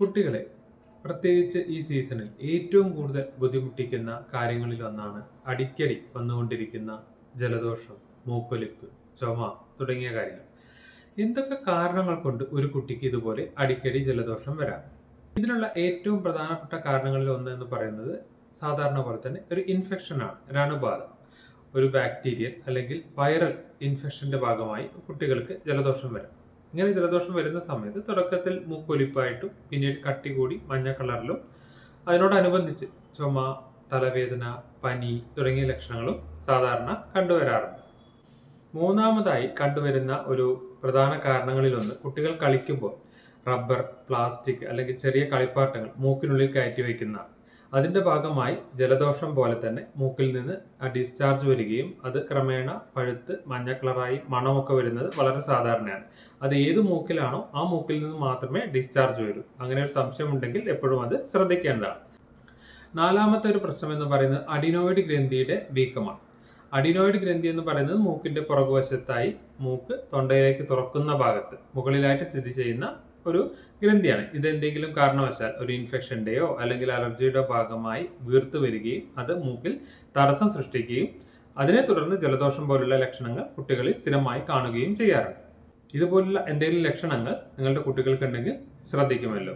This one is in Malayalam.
കുട്ടികളെ പ്രത്യേകിച്ച് ഈ സീസണിൽ ഏറ്റവും കൂടുതൽ ബുദ്ധിമുട്ടിക്കുന്ന കാര്യങ്ങളിൽ ഒന്നാണ് അടിക്കടി വന്നുകൊണ്ടിരിക്കുന്ന ജലദോഷം മൂക്കൊലിപ്പ് ചുമ തുടങ്ങിയ കാര്യങ്ങൾ. എന്തൊക്കെ കാരണങ്ങൾ കൊണ്ട് ഒരു കുട്ടിക്ക് ഇതുപോലെ അടിക്കടി ജലദോഷം വരാം? ഇതിനുള്ള ഏറ്റവും പ്രധാനപ്പെട്ട കാരണങ്ങളിൽ ഒന്ന് എന്ന് പറയുന്നത് സാധാരണ പോലെ തന്നെ ഒരു ഇൻഫെക്ഷനാണ് രണുബാധ ഒരു ബാക്ടീരിയൽ അല്ലെങ്കിൽ വൈറൽ ഇൻഫെക്ഷന്റെ ഭാഗമായി കുട്ടികൾക്ക് ജലദോഷം വരാം. ഇങ്ങനെ ജലദോഷം വരുന്ന സമയത്ത് തുടക്കത്തിൽ മൂക്കൊലിപ്പായിട്ടും പിന്നീട് കട്ടി കൂടി മഞ്ഞ കളറിലും അതിനോടനുബന്ധിച്ച് ചുമ തലവേദന പനി തുടങ്ങിയ ലക്ഷണങ്ങളും സാധാരണ കണ്ടുവരാറുണ്ട്. മൂന്നാമതായി കണ്ടുവരുന്ന ഒരു പ്രധാന കാരണങ്ങളിലൊന്ന് കുട്ടികൾ കളിക്കുമ്പോൾ റബ്ബർ പ്ലാസ്റ്റിക് അല്ലെങ്കിൽ ചെറിയ കളിപ്പാട്ടങ്ങൾ മൂക്കിനുള്ളിൽ കയറ്റി വയ്ക്കുന്ന അതിന്റെ ഭാഗമായി ജലദോഷം പോലെ തന്നെ മൂക്കിൽ നിന്ന് ഡിസ്ചാർജ് വരികയും അത് ക്രമേണ പഴുത്ത് മഞ്ഞ കളറായി മണമൊക്കെ വരുന്നത് വളരെ സാധാരണയാണ്. അത് ഏത് മൂക്കിലാണോ ആ മൂക്കിൽ നിന്ന് മാത്രമേ ഡിസ്ചാർജ് വരൂ. അങ്ങനെ ഒരു സംശയം ഉണ്ടെങ്കിൽ എപ്പോഴും അത് ശ്രദ്ധിക്കേണ്ടതാണ്. നാലാമത്തെ ഒരു പ്രശ്നം എന്ന് പറയുന്നത് അഡിനോയിഡ് ഗ്രന്ഥിയുടെ വീക്കമാണ്. അഡിനോയിഡ് ഗ്രന്ഥി എന്ന് പറയുന്നത് മൂക്കിന്റെ പുറകുവശത്തായി മൂക്ക് തൊണ്ടയിലേക്ക് തുറക്കുന്ന ഭാഗത്ത് മുകളിലായിട്ട് സ്ഥിതി ചെയ്യുന്ന ഒരു ഗ്രന്ഥിയാണ്. ഇത് എന്തെങ്കിലും കാരണവശാൽ ഒരു ഇൻഫെക്ഷന്റെയോ അല്ലെങ്കിൽ അലർജിയുടെ ഭാഗമായി വീർത്തു വരികയും അത് മൂക്കിൽ തടസ്സം സൃഷ്ടിക്കുകയും അതിനെ തുടർന്ന് ജലദോഷം പോലുള്ള ലക്ഷണങ്ങൾ കുട്ടികളിൽ സ്ഥിരമായി കാണുകയും ചെയ്യാറുണ്ട്. ഇതുപോലുള്ള എന്തെങ്കിലും ലക്ഷണങ്ങൾ നിങ്ങളുടെ കുട്ടികൾക്കുണ്ടെങ്കിൽ ശ്രദ്ധിക്കുമല്ലോ.